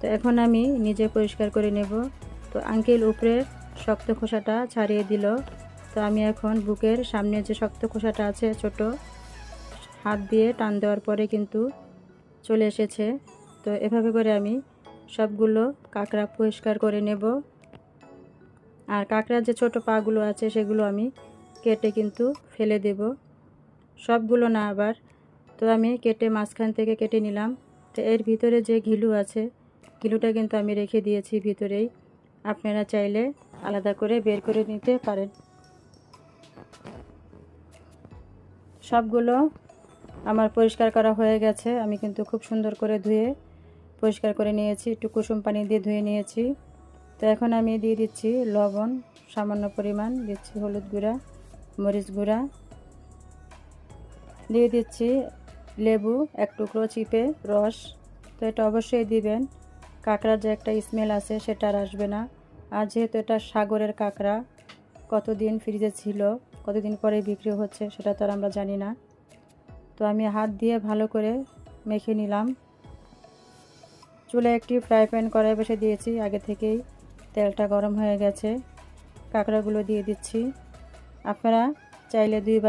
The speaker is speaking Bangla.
তো এখন আমি নিজে পরিষ্কার করে নেব। তো আঙ্কেল উপরে শক্ত খোসাটা ছাড়িয়ে দিল। তো আমি এখন বুকের সামনে যে শক্ত খোসাটা আছে, ছোট, হাত দিয়ে টান দেওয়ার পরে কিন্তু চলে এসেছে। তো এভাবে করে আমি সবগুলো কাঁকড়া পরিষ্কার করে নেব। আর কাঁকড়ার যে ছোট পাগুলো আছে, সেগুলো আমি কেটে কিন্তু ফেলে দেব। সবগুলো না আবার, তো আমি কেটে মাঝখান থেকে কেটে নিলাম। তো এর ভিতরে যে ঘিলু আছে ঘিলুটা কিন্তু আমি রেখে দিয়েছি ভিতরেই। আপনারা চাইলে আলাদা করে বের করে নিতে পারেন। সবগুলো আমার পরিষ্কার করা হয়ে গেছে। আমি কিন্তু খুব সুন্দর করে ধুয়ে পরিষ্কার করে নিয়েছি। একটু কুসুম পানি দিয়ে ধুয়ে নিয়েছি। তো এখন আমি দিয়ে দিচ্ছি লবণ, সামান্য পরিমাণ। দিচ্ছি হলুদ গুঁড়া, মরিচ গুঁড়া। দিয়ে দিচ্ছি লেবু, এক টুকরো চিপে রস। তো এটা অবশ্যই দিবেন। কাঁকড়ার যে একটা স্মেল আছে সেটা আর আসবে না। আর যেহেতু এটা সাগরের কাঁকড়া, কতদিন ফ্রিজে ছিল, কতদিন পরে বিক্রি হচ্ছে সেটা তো আর আমরা জানি না। তো আমি হাত দিয়ে ভালো করে মেখে নিলাম। চুলে একটি ফ্রাই প্যান কড়াই বসে দিয়েছি, আগে থেকেই তেলটা গরম হয়ে গেছে। কাঁকড়াগুলো দিয়ে দিচ্ছি। আপনারা চাইলে দুইবার